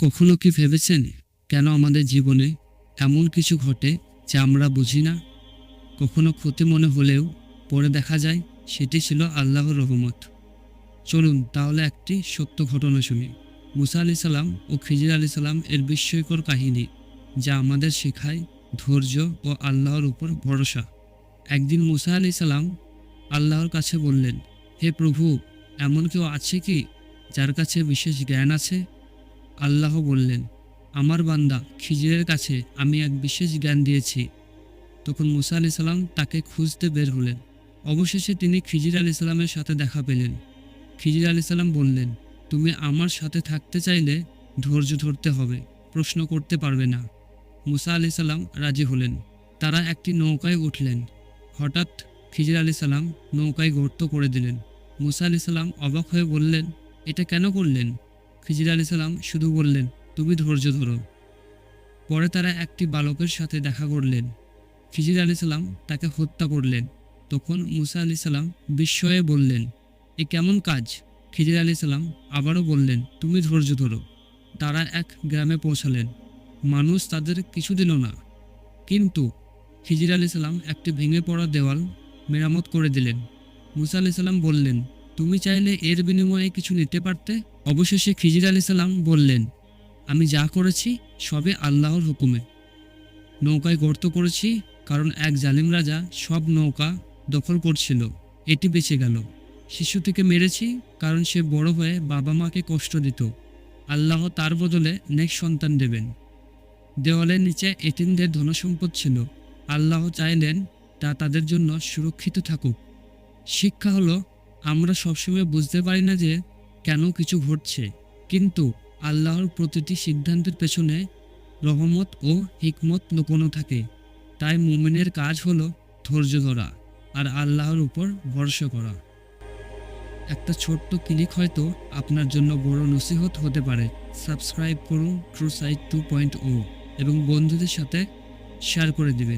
কখনো কি ভেবেছেন কেন আমাদের জীবনে এমন কিছু ঘটে যা আমরা বুঝি না? কখনো ক্ষতি মনে হলেও পরে দেখা যায় সেটি ছিল আল্লাহর রহমত। চলুন তাহলে একটি সত্য ঘটনা শুনি। মুসা আলি সাল্লাম ও খিজির আলি সাল্লাম এর বিস্ময়কর কাহিনী যা আমাদের শেখায় ধৈর্য ও আল্লাহর উপর ভরসা। একদিন মুসা আলি সাল্লাম আল্লাহর কাছে বললেন, হে প্রভু, এমন কেউ আছে কি যার কাছে বিশেষ জ্ঞান আছে? আল্লাহ বললেন, আমার বান্দা, খিজিরের কাছে আমি এক বিশেষ জ্ঞান দিয়েছি। তখন মুসা আলি সাল্লাম তাকে খুঁজতে বের হলেন। অবশেষে তিনি খিজির আলি সাল্লামের সাথে দেখা পেলেন। খিজির আলি সাল্লাম বললেন, তুমি আমার সাথে থাকতে চাইলে ধৈর্য ধরতে হবে, প্রশ্ন করতে পারবে না। মুসা আলি সাল্লাম রাজি হলেন। তারা একটি নৌকায় উঠলেন। হঠাৎ খিজির আলি সাল্লাম নৌকায় গর্ত করে দিলেন। মুসা আলি সাল্লাম অবাক হয়ে বললেন, এটা কেন করলেন? খিজির আলি সাল্লাম শুধু বললেন, তুমি ধৈর্য ধরো। পরে তারা একটি বালকের সাথে দেখা করলেন। খিজির আলি সাল্লাম তাকে হত্যা করলেন। তখন মুসা আলি সাল্লাম বিস্ময়ে বললেন, এ কেমন কাজ? খিজির আলি সাল্লাম আবারও বললেন, তুমি ধৈর্য ধরো। তারা এক গ্রামে পৌঁছালেন। মানুষ তাদের কিছু দিল না। কিন্তু খিজির আলি সাল্লাম একটি ভেঙে পড়া দেওয়াল মেরামত করে দিলেন। মুসা আলি সাল্লাম বললেন তুমি চাইলে এর বিনিময়ে কিছু নিতে পারতে। অবশেষে খিজির আলি সাল্লাম বললেন, আমি যা করেছি সবে আল্লাহর হুকুমে। নৌকায় গর্ত করেছি, কারণ এক জালিম রাজা সব নৌকা দখল করছিল। এটি বেঁচে গেল। শিশুটিকে মেরেছি, কারণ সে বড় হয়ে বাবা মাকে কষ্ট দিত। আল্লাহ তার বদলে নেক সন্তান দেবেন। দেওয়ালের নিচে এতিমদের ধনসম্পদ ছিল। আল্লাহ চাইলেন তা তাদের জন্য সুরক্ষিত থাকুক। শিক্ষা হলো আমরা সবসময় বুঝতে পারি না যে কেন কিছু ঘটছে। কিন্তু আল্লাহর প্রতিটি সিদ্ধান্তের পেছনে রহমত ও হিকমত লুকোনো থাকে। তাই মুমিনের কাজ হলো ধৈর্য ধরা আর আল্লাহর উপর ভরসা করা। একটা ছোট্ট ক্লিক হয়তো আপনার জন্য বড় নসিহত হতে পারে। সাবস্ক্রাইব করুন true site two point O এবং বন্ধুদের সাথে শেয়ার করে দিবেন।